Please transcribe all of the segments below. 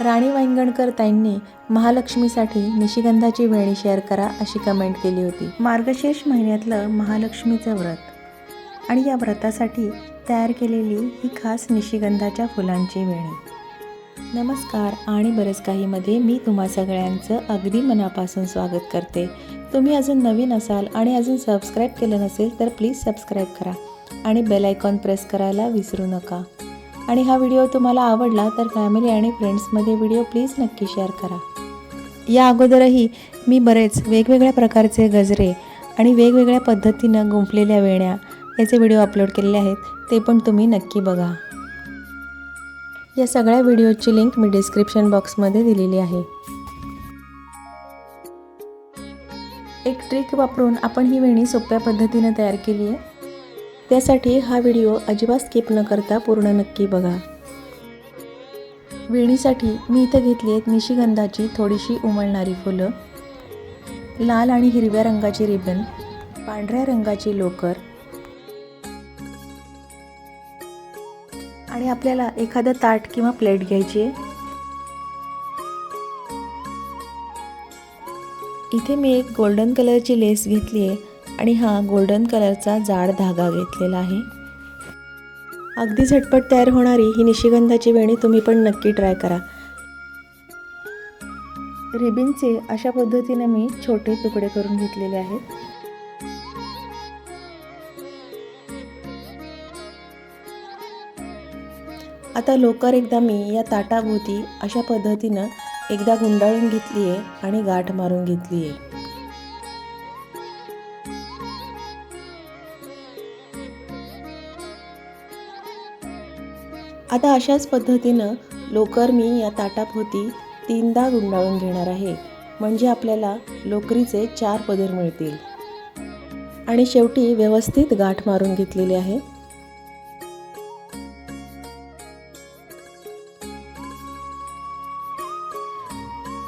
राणी वांगणकर ताईंनी महालक्ष्मीसाठी निशिगंधाची वेणी शेअर करा अशी कमेंट केली होती. मार्गशीर्ष महिन्यातलं महालक्ष्मीचं व्रत. आणि या व्रतासाठी तयार केलेली ही खास निशिगंधाच्या फुलांची वेणी. नमस्कार आणि बरंच काहीमध्ये मी तुम्हा सगळ्यांचं अगदी मनापासून स्वागत करते. तुम्ही अजून नवीन असाल आणि अजून सबस्क्राईब केलं नसेल तर प्लीज सबस्क्राईब करा. आणि बेल आयकॉन प्रेस करायला विसरू नका. आणि हा व्हिडिओ तुम्हाला आवडला तर फॅमिली आणि फ्रेंड्समध्ये व्हिडिओ प्लीज नक्की शेअर करा. या अगोदरही मी बरेच वेगवेगळ्या प्रकारचे गजरे आणि वेगवेगळ्या पद्धतीनं गुंफलेल्या वेण्या याचे व्हिडिओ अपलोड केलेले आहेत ते पण तुम्ही नक्की बघा. या सगळ्या व्हिडिओची लिंक मी डिस्क्रिप्शन बॉक्समध्ये दिलेली आहे. एक ट्रिक वापरून आपण ही वेणी सोप्या पद्धतीनं तयार केली आहे. त्यासाठी हा व्हिडिओ अजिबात स्किप न करता पूर्ण नक्की बघा. वेणीसाठी मी इथं घेतली आहेत निशिगंधाची थोडीशी उमळणारी फुलं. लाल आणि हिरव्या रंगाची रिबन पांढऱ्या रंगाची लोकर आणि आपल्याला एखादं ताट किंवा प्लेट घ्यायची आहे. इथे मी एक गोल्डन कलरची लेस घेतली आहे. आणि हा गोल्डन कलरचा जाड धागा घेतलेला आहे. अगदी झटपट तयार होणारी ही निशिगंधाची वेणी तुम्ही पण नक्की ट्राय करा. रिबिनचे अशा पद्धतीने मी छोटे तुकडे करून घेतलेले आहेत. आता लोकर एकदा मी या ताटाभोवती अशा पद्धतीनं एकदा गुंडाळून घेतली आहे आणि गाठ मारून घेतली आहे आता अशाच पद्धतीनं लोकर मी या ताटाभोवती तीनदा गुंडाळून घेणार आहे. म्हणजे आपल्याला लोकरीचे चार पदर मिळतील. आणि शेवटी व्यवस्थित गाठ मारून घेतलेली आहे.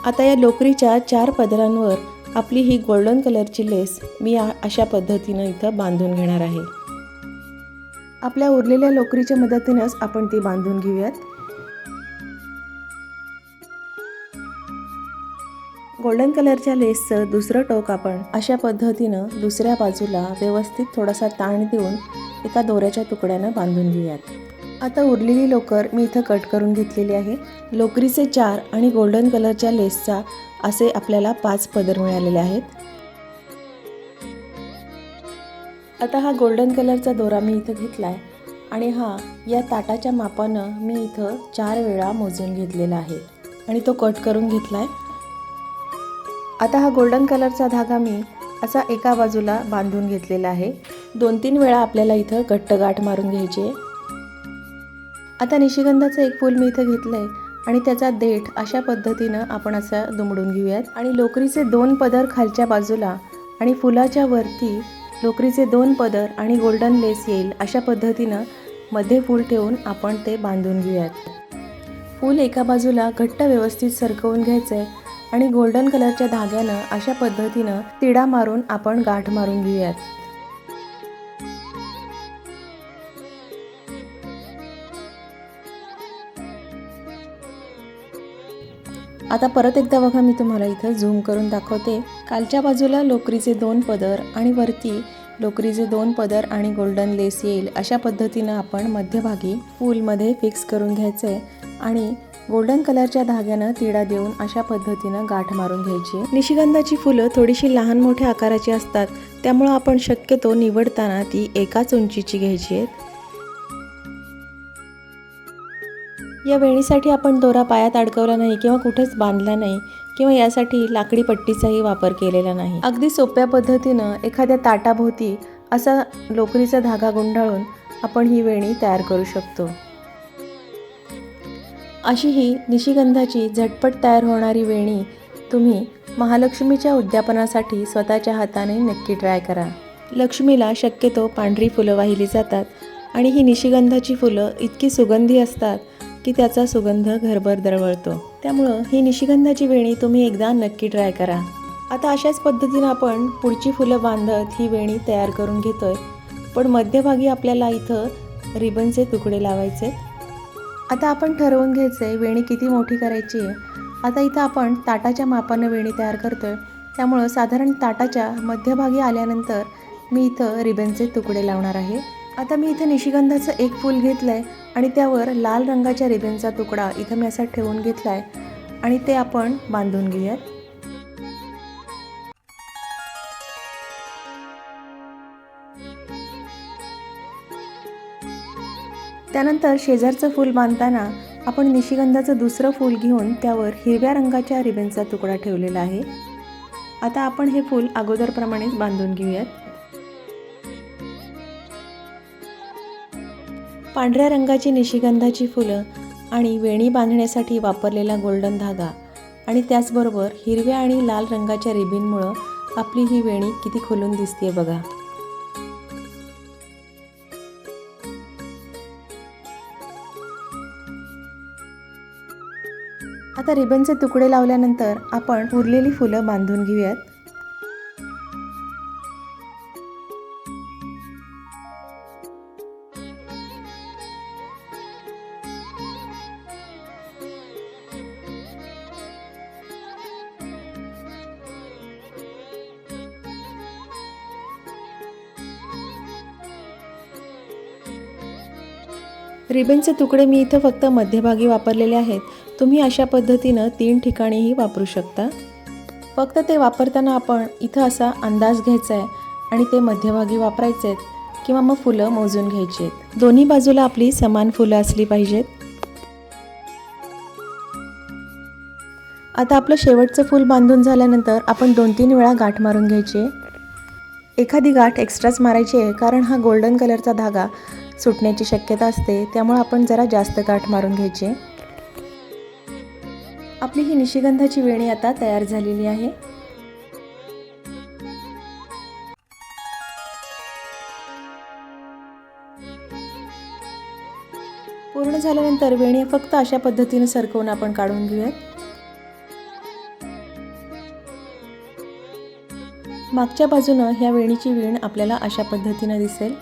आता या लोकरीच्या चार पदरांवर आपली ही गोल्डन कलरची लेस मी अशा पद्धतीनं इथं बांधून घेणार आहे. आपल्या उरलेल्या लोकरीच्या मदतीनंच आपण ती बांधून घेऊयात. गोल्डन कलरच्या लेसचं दुसरं टोक आपण अशा पद्धतीनं दुसऱ्या बाजूला व्यवस्थित थोडासा ताण देऊन एका दोऱ्याच्या तुकड्यानं बांधून घेऊयात. आता उरलेली लोकर मी इथं कट करून घेतलेली आहे. लोकरीचे चार आणि गोल्डन कलरच्या लेसचा असे आपल्याला पाच पदर मिळालेले आहेत. आता हा गोल्डन कलरचा दोरा मी इथं घेतला आहे आणि हा या ताटाच्या मापानं मी इथं चार वेळा मोजून घेतलेला आहे आणि तो कट करून घेतला आहे आता हा गोल्डन कलरचा धागा मी असा एका बाजूला बांधून घेतलेला आहे. दोन तीन वेळा आपल्याला इथं घट्ट गाठ मारून घ्यायची आहे. आता निशिगंधाचं एक फूल मी इथं घेतलं आहे आणि त्याचा देठ अशा पद्धतीनं आपण असं दुमडून घेऊयात. आणि लोकरीचे दोन पदर खालच्या बाजूला आणि फुलाच्या वरती लोकरीचे दोन पदर आणि गोल्डन लेस येईल अशा पद्धतीनं मध्ये फूल ठेवून आपण ते बांधून घेऊयात. फूल एका बाजूला घट्ट व्यवस्थित सरकवून घ्यायचं आहे आणि गोल्डन कलरच्या धाग्यानं अशा पद्धतीनं तिडा मारून आपण गाठ मारून घेऊयात. आता परत एकदा बघा मी तुम्हाला इथं झूम करून दाखवते. कालच्या बाजूला लोकरीचे दोन पदर आणि वरती लोकरीचे दोन पदर आणि गोल्डन लेस येईल. अशा पद्धतीनं आपण मध्यभागी फूलमध्ये फिक्स करून घ्यायचं आहे आणि गोल्डन कलरच्या धाग्यानं तिडा देऊन अशा पद्धतीनं गाठ मारून घ्यायची. निशिगंधाची फुलं थोडीशी लहान मोठ्या आकाराची असतात. त्यामुळं आपण शक्यतो निवडताना ती एकाच उंचीची घ्यायची आहेत. या वेणीसाठी आपण दोरा पायात अडकवला नाही किंवा कुठेच बांधला नाही किंवा यासाठी लाकडी पट्टीचाही वापर केलेला नाही. अगदी सोप्या पद्धतीनं एखाद्या ताटाभोवती असा लोकरीचा धागा गुंडाळून आपण ही वेणी तयार करू शकतो. अशी ही निशिगंधाची झटपट तयार होणारी वेणी तुम्ही महालक्ष्मीच्या उद्यापनासाठी स्वतःच्या हाताने नक्की ट्राय करा. लक्ष्मीला शक्यतो पांढरी फुलं वाहिली जातात आणि ही निशिगंधाची फुलं इतकी सुगंधी असतात की त्याचा सुगंध घरभर दरवळतो. त्यामुळं ही निशिगंधाची वेणी तुम्ही एकदा नक्की ट्राय करा. आता अशाच पद्धतीनं आपण पुढची फुलं बांधत ही वेणी तयार करून घेतोय. पण मध्यभागी आपल्याला इथं रिबनचे तुकडे लावायचे. आता आपण ठरवून घ्यायचे वेणी किती मोठी करायची आहे. आता इथं आपण ताटाच्या मापानं वेणी तयार करतो आहे त्यामुळं साधारण ताटाच्या मध्यभागी आल्यानंतर मी इथं रिबनचे तुकडे लावणार आहे. आता मी इथं निशिगंधाचं एक फूल घेतलं आहे आणि त्यावर लाल रंगाच्या रिबनचा तुकडा इथं मी असा ठेवून घेतला आहे आणि ते आपण बांधून घेऊयात. त्यानंतर शेजारचं फूल बांधताना आपण निशिगंधाचं दुसरं फूल घेऊन त्यावर हिरव्या रंगाच्या रिबनचा तुकडा ठेवलेला आहे. आता आपण हे फूल अगोदरप्रमाणेच बांधून घेऊयात. पांढऱ्या रंगाची निशिगंधाची फुलं आणि वेणी बांधण्यासाठी वापरलेला गोल्डन धागा. आणि त्याचबरोबर हिरव्या आणि लाल रंगाच्या रिबीनमुळं आपली ही वेणी किती खुलून दिसते बघा. आता रिबनचे तुकडे लावल्यानंतर आपण उरलेली फुलं बांधून घेऊयात. रिबनचे तुकडे मी इथं फक्त मध्यभागी वापरलेले आहेत. तुम्ही अशा पद्धतीनं तीन ठिकाणीही वापरू शकता. फक्त ते वापरताना आपण इथं असा अंदाज घ्यायचा आहे आणि ते मध्यभागी वापरायचे आहेत किंवा मग फुलं मोजून घ्यायची आहेत दोन्ही बाजूला आपली समान फुलं असली पाहिजेत. आता आपलं शेवटचं फूल बांधून झाल्यानंतर आपण दोन तीन वेळा गाठ मारून घ्यायची आहे. एखादी गाठ एक्स्ट्राच मारायची आहे कारण हा गोल्डन कलरचा धागा सुटण्याची शक्यता असते त्यामुळे आपण जरा जास्त गाठ मारून घ्यायची. आपली ही निशिगंधाची वेणी आता तयार झालेली आहे. पूर्ण झाल्यानंतर वेणी फक्त अशा पद्धतीने सरकवून आपण काढून घेऊयात. मागच्या बाजूनं ह्या वेणीची वीण आपल्याला अशा पद्धतीनं दिसेल.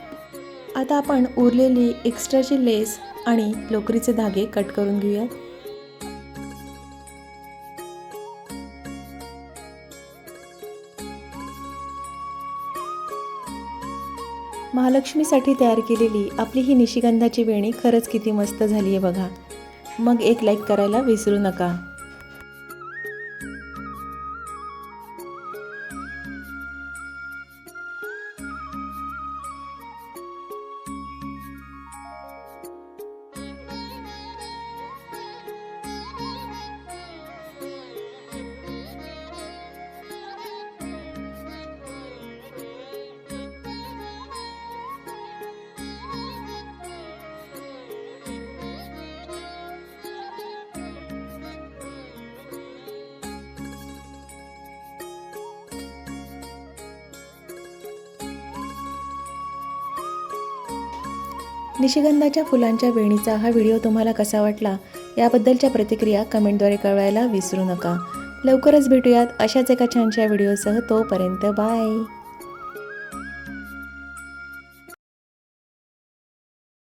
आता आपण उरलेली एक्स्ट्राची लेस आणि लोकरीचे धागे कट करून घेऊयात. महालक्ष्मीसाठी तयार केलेली आपली ही निशिगंधाची वेणी खरंच किती मस्त झाली आहे बघा. मग एक लाईक करायला विसरू नका. निशिगंधाच्या फुलांच्या वेणीचा हा व्हिडिओ तुम्हाला कसा वाटला? याबद्दलच्या प्रतिक्रिया कमेंटद्वारे कळवायला विसरू नका. लवकरच भेटूयात अशाच एका छानशा व्हिडिओसह तोपर्यंत बाय.